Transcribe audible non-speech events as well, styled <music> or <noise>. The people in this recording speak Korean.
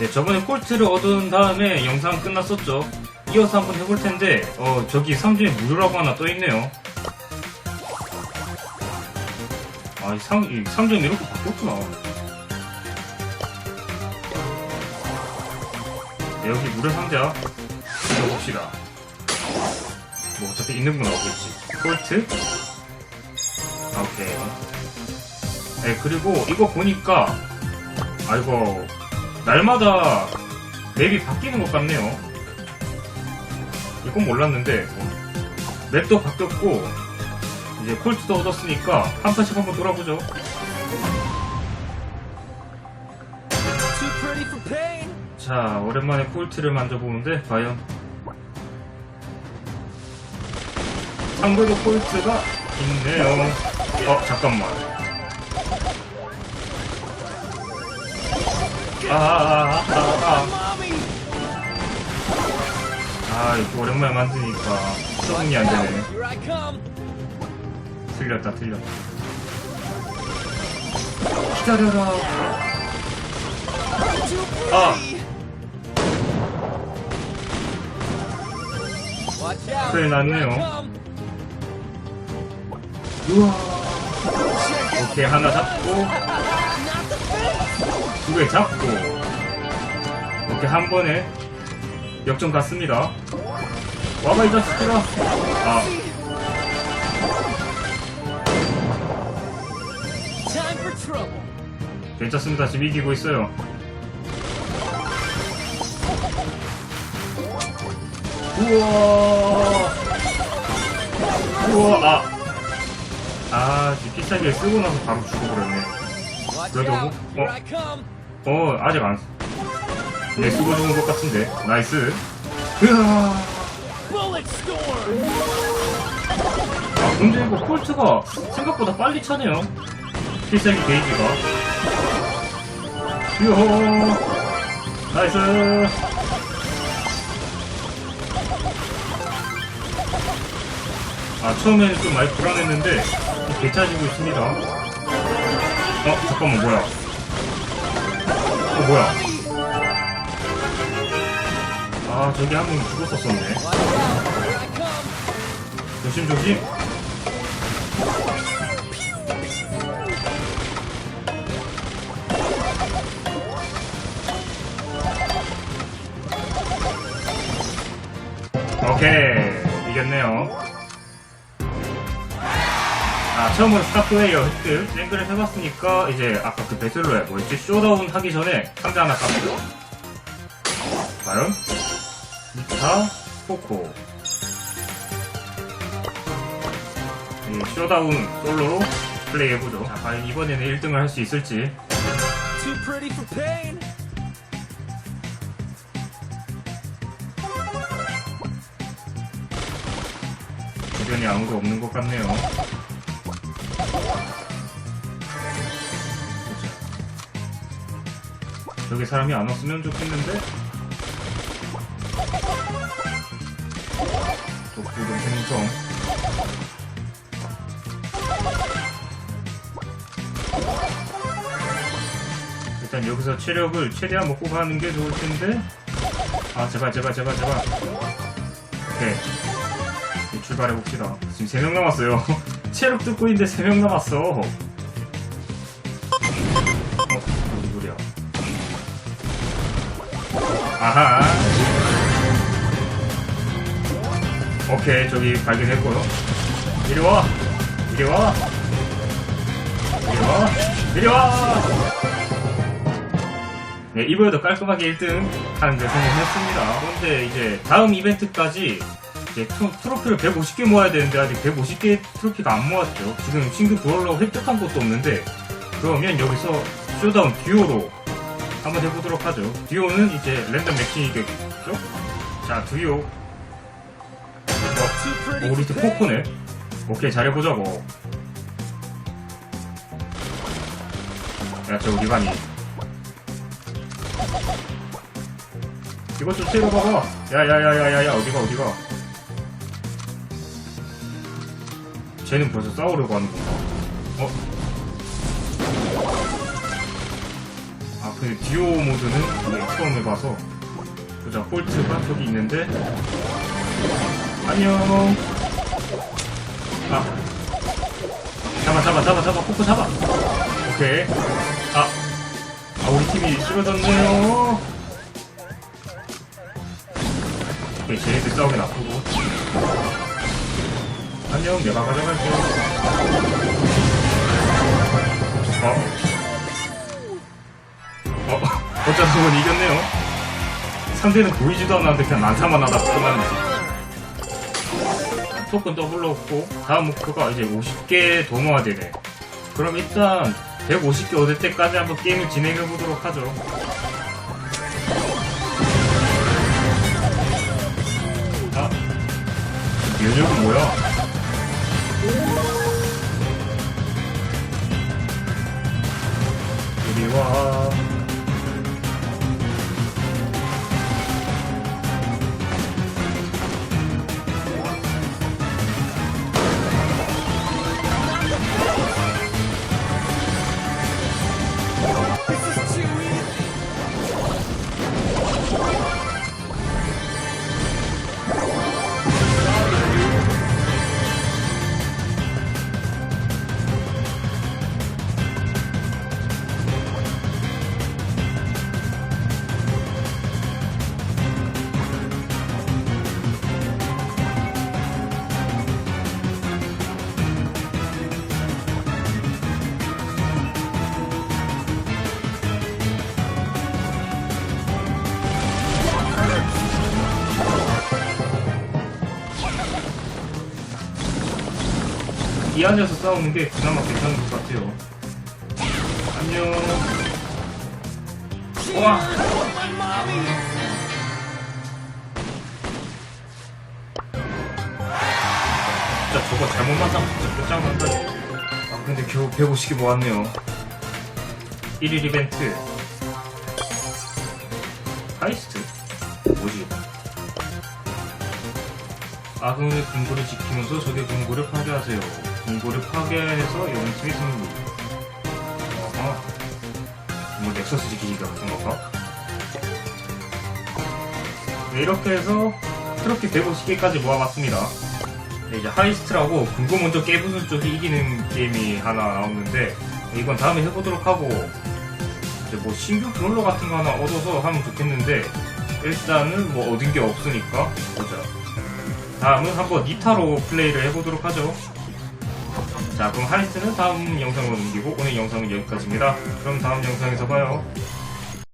네, 저번에 콜트를 얻은 다음에 영상 끝났었죠. 이어서 한번 해볼 텐데, 어, 저기 상점에 무료라고 하나 떠있네요. 아, 이 상, 이 상점이 이렇게 바뀌었구나. 네, 여기 무료 상자. 읽어봅시다. 뭐, 어차피 있는 건 나오겠지. 콜트? 아, 오케이. 네, 그리고 이거 보니까, 아, 이거, 날마다 맵이 바뀌는 것 같네요. 이건 몰랐는데, 어, 맵도 바뀌었고, 이제 콜트도 얻었으니까 한 판씩 한번 돌아보죠. 자, 오랜만에 콜트를 만져보는데, 과연. 상대도 콜트가 있네요. 어, 잠깐만. 아, 아, 아, 아, 아. 아, 오랜만에 만드니까 적응이 안 되네. 틀렸다, 틀렸다. 기다려라. 아. 큰일 났네요. 우와. 오케이, 하나 잡고. 두 개 잡고. 오케이, 한 번에 역전 갔습니다. 와봐, 이 자식들아. 아. 괜찮습니다. 지금 이기고 있어요. 우와. 우와, 아. 아, 이 피차기를 쓰고 나서 바로 죽어버렸네. 그래도. 뭐- 어. 어, 아직 안. 네, 쓰고 죽은 것 같은데. 나이스. 으아. 아, 근데 이거 콜트가 생각보다 빨리 차네요. 필살기 게이지가. 유호. 나이스. 아, 처음에는 좀 많이 불안했는데, 괜찮아지고 있습니다. 어, 잠깐만, 뭐야. 어, 뭐야. 아, 저기 한 명 죽었었었네. Watch out. Here I come. 조심, 조심. 오케이 이겼네요 아 처음으로 스타플레이어 획득 랭크를 해봤으니까 이제 아까 그 배틀로에 뭐였지? 쇼다운 하기 전에 상자 하나 깎고 과연? 미타 포코. 이 쇼다운 솔로로 플레이해보죠. 자 과연 이번에는 1등을 할 수 있을지. 주변에 아무도 없는 것 같네요. 여기 사람이 안 왔으면 좋겠는데? 독부른 행성. 일단 여기서 체력을 최대한 먹고 가는 게 좋을 텐데. 아, 제발, 제발, 제발, 제발. 오케이. 네, 출발해 봅시다. 지금 3명 남았어요. <laughs> 체력 뜯고 있는데 3명 남았어. 아하. 오케이, 저기 발견했고요. 이리 와! 이리 와! 이리 와! 이리 와! 네, 이번에도 깔끔하게 1등 하는 데 성공했습니다. 그런데 이제 다음 이벤트까지 이제 트- 트로피를 150개 모아야 되는데 아직 150개 트로피가 안 모았죠. 지금 신규 브롤러 획득한 것도 없는데 그러면 여기서 쇼다운 듀오로 한번 해보도록 하죠. 듀오는 이제 랜덤 매칭이겠죠? 자, 듀오. 어, Too pretty 오, 우리 for 팀 pain. 포코네. 오케이, 잘해보자고. 야, 저 리반이. 이것 좀 때려봐봐. 야 야 야 야 야 야 어디가 어디가. 쟤는 벌써 싸우려고 하는구나. 어? 근데 듀오 모드는 처음 해봐서 보자. 홀트가 저기 있는데. 안녕. 아. 잡아 잡아 잡아 잡아. 코코 잡아. 오케이. 아, 아 우리 팀이 쓰러졌네요. 오케이 쟤네들 싸우기 나쁘고. 안녕. 내가 가져갈게. 어? 어? 어쩌다 보니 이겼네요. 상대는 보이지도 않았는데 그냥 난사만 하다 끝나는지 토큰 더블로 얻고 다음 목표가 이제 50개 도모가 되네. 그럼 일단 150개 얻을 때까지 한번 게임을 진행해 보도록 하죠. 아 면역은 뭐야? 이리 와 이 안에서 싸우는 게 그나마 괜찮은 것 같아요. 안녕. 와. 진짜 저거 잘못 만나면 진짜 끝장난다. 아 근데 겨우 150개 모았네요. 1일 이벤트. 하이스트? 뭐지? 아군의 금고를 지키면서 적의 금고를 파괴하세요. 금고를 파괴해서 영팀이 승리. 어허. 뭐 넥서스 지키기가 같은 건가? 네, 이렇게 해서 트로피 150개까지 모아봤습니다. 네, 이제 하이스트라고 금고 먼저 깨부순 쪽이 이기는 게임이 하나 나오는데 이건 다음에 해보도록 하고 이제 뭐 신규 브롤러 같은 거 하나 얻어서 하면 좋겠는데 일단은 뭐 얻은 게 없으니까 보자. 다음은 한번 니타로 플레이를 해보도록 하죠. 자, 그럼 하이스트는 다음 영상으로 옮기고 오늘 영상은 여기까지입니다. 그럼 다음 영상에서 봐요.